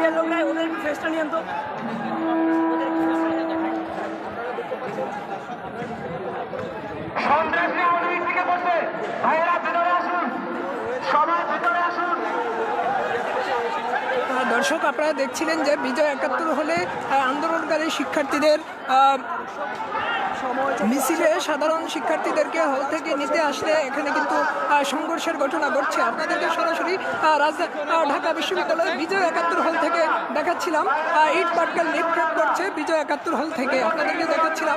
মিডিয়ার লোকরা ওদের ফেসটা নিয়ে তো সন্ত্রাসী আওয়ামী লীগ থেকে ভাইয়েরা ভিতরে আসুন। সবাই ভিতরে আসুন। দর্শক আপনারা দেখছিলেন যে বিজয় একাত্তর হলে আন্দোলনকারী শিক্ষার্থীদের আহ, মিছিলে সাধারণ শিক্ষার্থীদেরকে হল থেকে নিতে আসলে এখানে কিন্তু সংঘর্ষের ঘটনা ঘটছে। আপনাদেরকে সরাসরি ঢাকা বিশ্ববিদ্যালয়ের বিজয় একাত্তর হল থেকে দেখাচ্ছিলাম। ইট পাটকেল নিক্ষেপ করছে বিজয় একাত্তর হল থেকে। আপনাদেরকে দেখাচ্ছিলাম।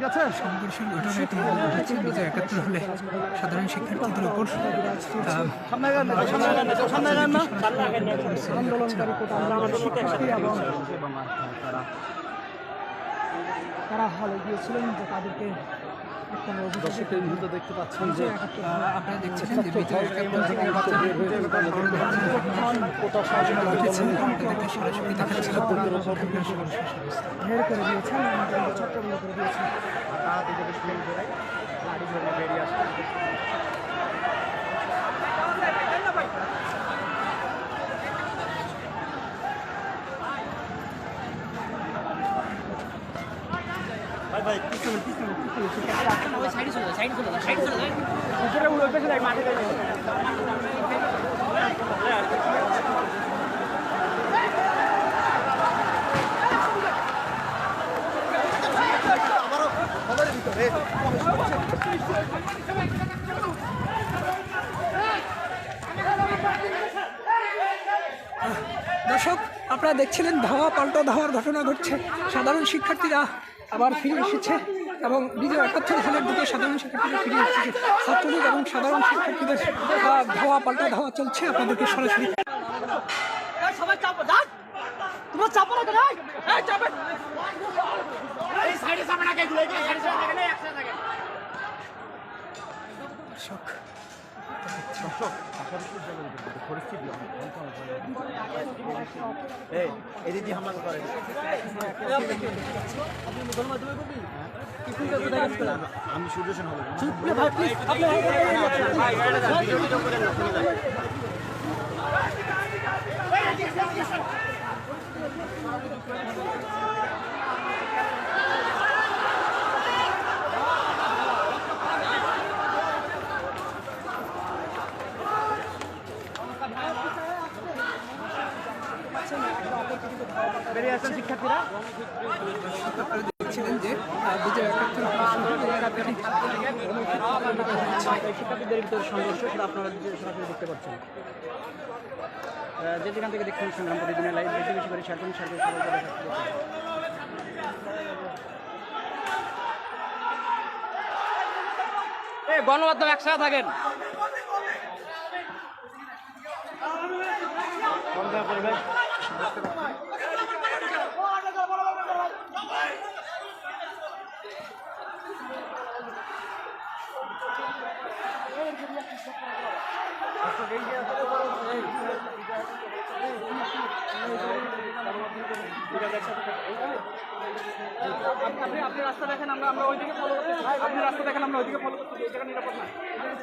যে সংঘর্ষের ঘটেছে একাত্তর হলে সাধারণ শিক্ষার্থীদের উপর আহ, আন্দোলনকারী কোটা আমাদের শিক্ষার্থী এবং তারা হলে গিয়েছিলেন যে তাদেরকে কোনো অভিযোগের মুহূর্তে দেখতে পাচ্ছেন যে আপনারা দেখছিলেন যে আপনাদেরকে সরাসরি দেখাচ্ছিলাম ঘের করে দিয়েছেন চট্টগ্রাম করে দিয়েছেন ভাই ভাই পিছনে দর্শক আপনারা দেখছিলেন ধাওয়া পাল্টা ধাওয়ার ঘটনা ঘটছে। সাধারণ শিক্ষার্থীরা আবার ফিরে এসেছে। এবং একাত্তর সালের দিকে সাধারণ শিক্ষার্থীরা ফিরে এসেছে। ছাত্রলীগ এবং সাধারণ শিক্ষার্থীদের ধাওয়া পাল্টা ধাওয়া চলছে। আপনাদেরকে সরাসরি সবাই চাপো দাঁত তোমরা চাপো না কেন? এই চাপে। এই সাইডে চাপে না কেগুলো এই সাইডে চাপে না একসাথে থাকে। হামলা আমি হব ভাই প্লিজ বেরিয়ে আসেন শিক্ষার্থীরা আপনারা দেখছিলেন যে আহ, বিজয় একাত্তর শিক্ষার্থীদের ভিতরে সংঘর্ষ, সেটা আপনারা সরাসরি দেখতে পাচ্ছেন। যে যেখান থেকে দেখছেন সংগ্রাম প্রতিদিনের লাইভ বেশি বেশি করে শেয়ার করুন শেয়ার করে গণমাধ্যম একসাথে থাকেন করে ভাই এই যে আপনি আপনি রাস্তা দেখেন আমরা আমরা ওইদিকে ফলো আপনি রাস্তা দেখেন আমরা ওইদিকে ফলো এই জায়গা নিরাপদ না।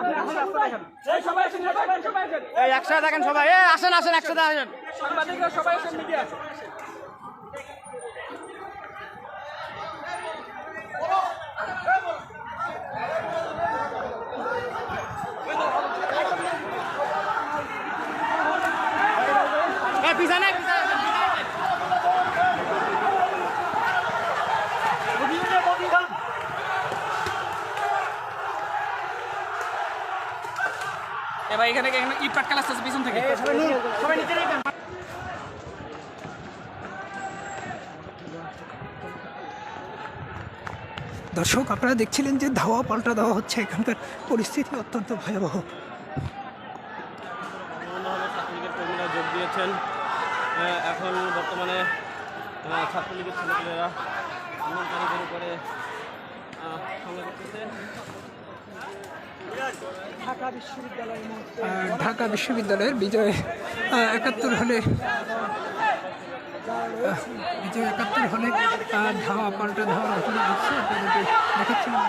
আপনি আপনি রাস্তা দেখেন। এই সবাই আসেন সবাই আসেন এই একসাথে দেখেন সবাই। এই আসেন আসেন একসাথে আসেন। সাংবাদিকরা সবাই আসেন মিডিয়া। এই পিছনে এবার এখানে এখানে ইট পাটকাল আসতেছে পিছন থেকে। সবাই নিচে দর্শক আপনারা দেখছিলেন যে ধাওয়া পাল্টা দেওয়া হচ্ছে। এখানকার পরিস্থিতি অত্যন্ত ভয়াবহ। এখন বর্তমানে ছাত্রলীগের ছেলেপেলেরা আন্দোলনকারীদের উপরে হামলা করতেছে। ঢাকা বিশ্ববিদ্যালয়ের ঢাকা বিশ্ববিদ্যালয়ের বিজয় একাত্তর হলে বিজয় একাত্তর হলে ধাওয়া পাল্টা ধাওয়া ঘটনা ঘটছে আপনাদেরকে দেখাচ্ছিলাম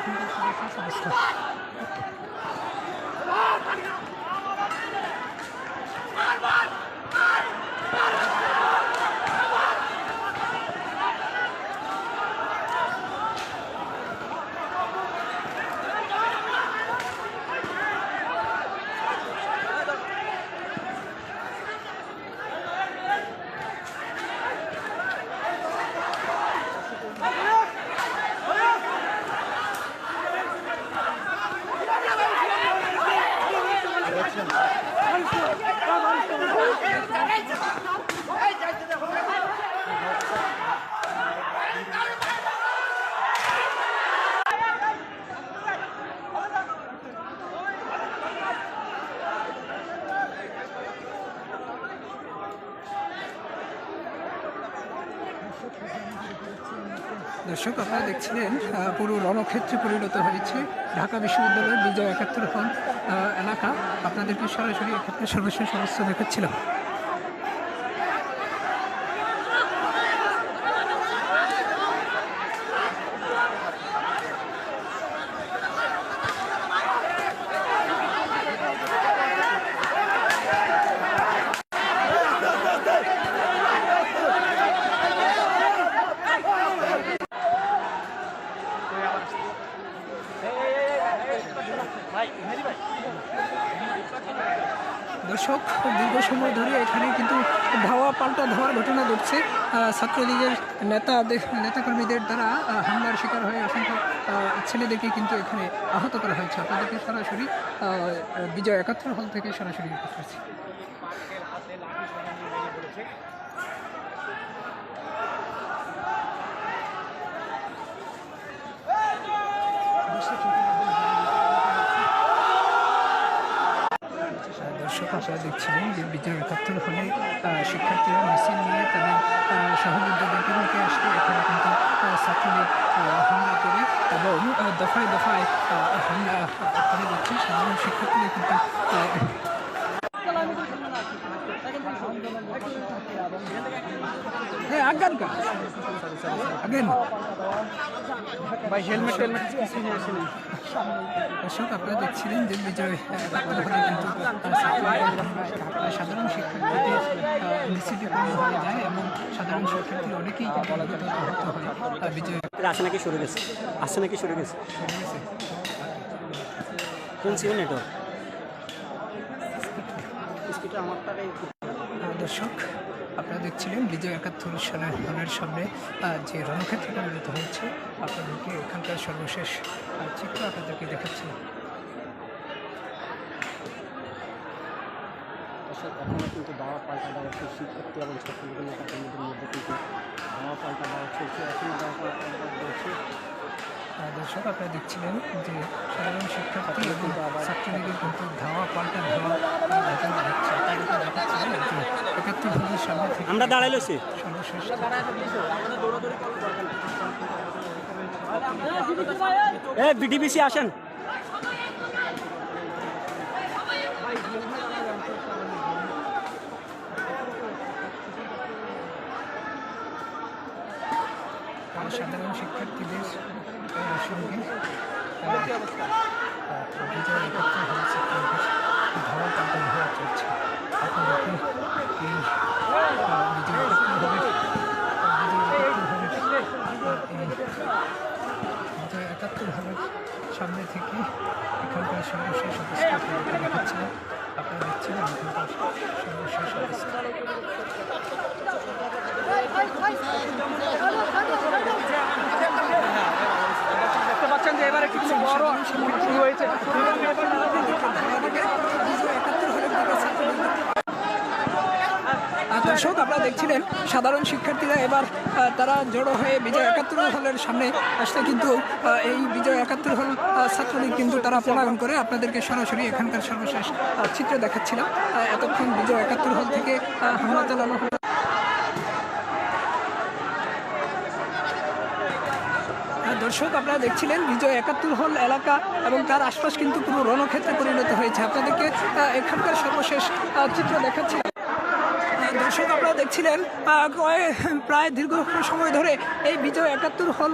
দর্শক আপনারা দেখছিলেন পুরো রণক্ষেত্রে পরিণত হয়েছে ঢাকা বিশ্ববিদ্যালয়ের বিজয় একাত্তর আহ, এলাকা। আপনাদেরকে সরাসরি একাত্তর সর্বশেষ সমস্ত দেখাচ্ছিলাম। দর্শক, দীর্ঘ সময় ধরে এখানে কিন্তু ধাওয়া পাল্টা ধাওয়ার ঘটনা ঘটছে। ছাত্রলীগের নেতা নেতাকর্মীদের দ্বারা হামলার শিকার হয়ে অসংখ্য ছেলেদেরকে কিন্তু এখানে আহত করা হয়েছে। আপনাদেরকে সরাসরি বিজয় একাত্তর হল থেকে সরাসরি করছি দর্শক আপনারা দেখছিলেন যে বিজয় একাত্তর হলে শিক্ষার্থীরা মিছিল নিয়ে তাদের সহযোদ্ধাদেরকে নিতে আসলে এখানে কিন্তু আহ, হামলা করে এবং দফায় দফায় হামলা করে যাচ্ছে সাধারণ শিক্ষার্থীরা কিন্তু আহ, হ্যাঁ আজ্ঞান কা আজ্ঞান ভাই হেলমেট টেলমেট কিছু নিয়ে আসেনি। দর্শক আপনারা দেখছিলেন যে বিজয় সাধারণ শিক্ষার্থীদের মিছিলটি পূর্ণ হয়ে যায় এবং সাধারণ শিক্ষার্থীরা অনেকেই হয়। বিজয় আসে নাকি শুরু গেছে? আসছে নাকি শুরু গেছে? কোন সিও নেটওয়ার্ক? দর্শক আপনারা দেখছিলেন বিজয় একাত্তর সালের হলের সামনে যে রণক্ষেত্র পরিণত হয়েছে। আপনাদেরকে এখানকার সর্বশেষ চিত্র আপনাদেরকে দেখাচ্ছি। পাল্টা দেওয়া হচ্ছে শিক্ষার্থী এবং ছাত্রদের মধ্যে কিন্তু পাল্টা দেওয়া চলছে এখনও পাল্টা দেওয়া দর্শক আপনারা দেখছিলেন যে সাধারণ শিক্ষার্থী এবং ছাত্রলীগের কিন্তু ধাওয়া পাল্টা ধাওয়া একাত্তর বিডিবিসি আসেন। সাধারণ শিক্ষার্থীদের সঙ্গে বিজয় একাত্তর হল ছাত্রলীগের ধাওয়া পাল্টা চলছে আপনাদেরকে এই আহ, বিজয় আহ, বিজয় একাত্তর এই বিজয় একাত্তর হলের সামনে থেকে এখানকার সর্বশেষ অবস্থা আপনাদেরকে দেখাচ্ছিলাম আপনারা দেখছিলেন এখানকার সর্বশেষ অবস্থা দেখতে পাচ্ছেন যে এবার খুব বড় শুরু হয়েছে। দর্শক, আপনারা দেখছিলেন, সাধারণ শিক্ষার্থীরা এবার তারা জড়ো হয়ে বিজয় একাত্তর হলের সামনে আসলে কিন্তু এই বিজয় একাত্তর হল ছাত্রলীগ কিন্তু তারা পলায়ন করে আপনাদেরকে সরাসরি এখানকার সর্বশেষ চিত্র দেখাচ্ছিলাম। এতক্ষণ বিজয় একাত্তর হল থেকে হামলা চালানো হলো আর দর্শক আপনারা দেখছিলেন বিজয় একাত্তর হল এলাকা এবং তার আশপাশ কিন্তু পুরো রণক্ষেত্রে পরিণত হয়েছে। আপনাদেরকে এখানকার সর্বশেষ চিত্র দেখাচ্ছিলাম আহ, দর্শক আপনারা দেখছিলেন প্রায় দীর্ঘ সময় ধরে এই বিজয় একাত্তর হল